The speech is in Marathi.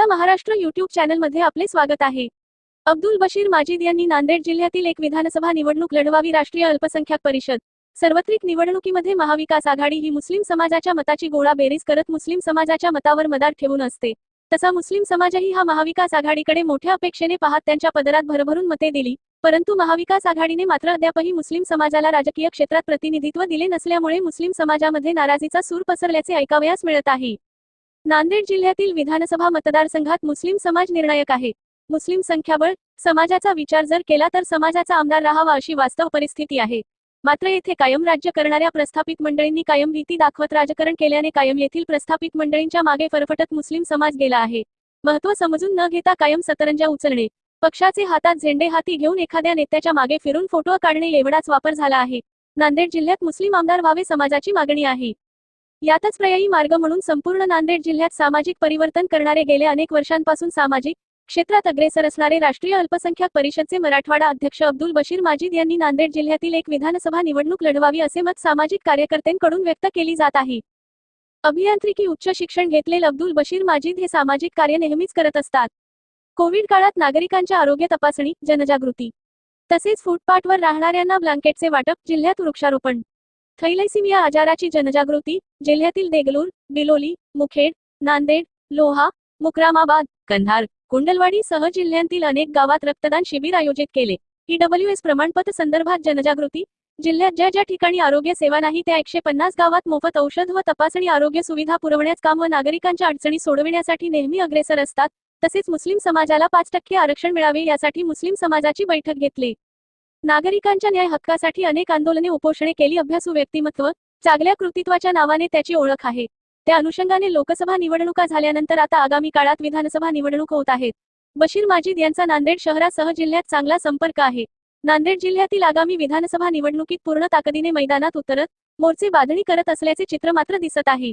आपला महाराष्ट्र युट्यूब चॅनलमध्ये आपले स्वागत आहे. अब्दुल बशीर माजिद यांनी नांदेड जिल्ह्यातील एक विधानसभा निवडणूक लढवावी राष्ट्रीय अल्पसंख्याक परिषद. सार्वत्रिक निवडणुकीमध्ये महाविकास आघाडी ही मुस्लिम समाजाच्या मताची गोळा बेरीज करत मुस्लिम समाजाच्या मतावर मदार ठेवून असते. तसा मुस्लिम समाजही हा महाविकास आघाडीकडे मोठ्या अपेक्षेने पाहत त्यांच्या पदरात भरभरून मते दिली परंतु महाविकास आघाडीने मात्र अद्यापही मुस्लिम समाजाला राजकीय क्षेत्रात प्रतिनिधित्व दिले नसल्यामुळे मुस्लिम समाजामध्ये नाराजीचा सूर पसरल्याचे ऐकावयास मिळत आहे. नांदेड जिल्ह्यातील विधानसभा मतदारसंघात मुस्लिम समाज निर्णायक आहे. मुस्लिम संख्याबळ समाजाचा विचार जर केला तर समाजाचा आमदार राहावा अशी वास्तव परिस्थिती आहे. मात्र येथे कायम राज्य करणाऱ्या प्रस्थापित मंडळींनी कायम भीती दाखवत राजकारण केल्याने कायम येथील प्रस्थापित मंडळींच्या मागे फरफटत मुस्लिम समाज गेला आहे. महत्त्व समजून न घेता कायम सतरंजा उचलणे पक्षाचे हातात झेंडे हाती घेऊन एखाद्या नेत्याच्या मागे फिरून फोटो काढणे एवढाच वापर झाला आहे. नांदेड जिल्ह्यात मुस्लिम आमदार व्हावे समाजाची मागणी आहे. यातच पर्यायी मार्ग म्हणून संपूर्ण नांदेड जिल्ह्यात सामाजिक परिवर्तन करणारे गेले अनेक वर्षांपासून सामाजिक क्षेत्रात अग्रेसर असणारे राष्ट्रीय अल्पसंख्याक परिषदचे मराठवाडा अध्यक्ष अब्दुल बशीर माजिद यांनी नांदेड जिल्ह्यातील एक विधानसभा निवडणूक लढवावी असे मत सामाजिक कार्यकर्त्यांकडून व्यक्त केली जात आहे. अभियांत्रिकी उच्च शिक्षण घेतलेले अब्दुल बशीर माजिद हे सामाजिक कार्य नेहमीच करत असतात. कोविड काळात नागरिकांच्या आरोग्य तपासणी जनजागृती तसेच फुटपाथवर राहणाऱ्यांना ब्लँकेटचे वाटप जिल्ह्यात वृक्षारोपण थैलेसिमिया आजाराची जनजागृती जिल्ह्यातील देगलूर बिलोली मुखेड नांदेड लोहा मुक्रामाबाद कंधार कुंडलवाडी सह जिल्ह्यांतील अनेक गावात रक्तदान शिबिर आयोजित केले. ईडब्ल्यूएस प्रमाणपत्र संदर्भात जनजागृती जिल्ह्यात ज्या ज्या ठिकाणी आरोग्य सेवा नाही त्या एकशे पन्नास गावात मोफत औषध व तपासणी आरोग्य सुविधा पुरवण्यात काम व नागरिकांच्या अडचणी सोडविण्यासाठी नेहमी अग्रेसर असतात तसेच मुस्लिम समाजाला पाच टक्के आरक्षण मिळावे यासाठी मुस्लिम समाजाची बैठक घेतली. नागरिकांच्या न्याय हक्कासाठी अनेक आंदोलने उपोषणे केली. अभ्यासू व्यक्तिमत्व चांगल्या कृतित्वाच्या नावाने त्याची ओळख आहे. त्या अनुषंगाने लोकसभा निवडणुका झाल्यानंतर आता आगामी काळात विधानसभा निवडणूक होत आहेत. बशीर माजीद यांचा नांदेड शहरासह जिल्ह्यात चांगला संपर्क आहे. नांदेड जिल्ह्यातील आगामी विधानसभा निवडणुकीत पूर्ण ताकदीने मैदानात उतरत मोर्चे बांधणी करत असल्याचे चित्र मात्र दिसत आहे.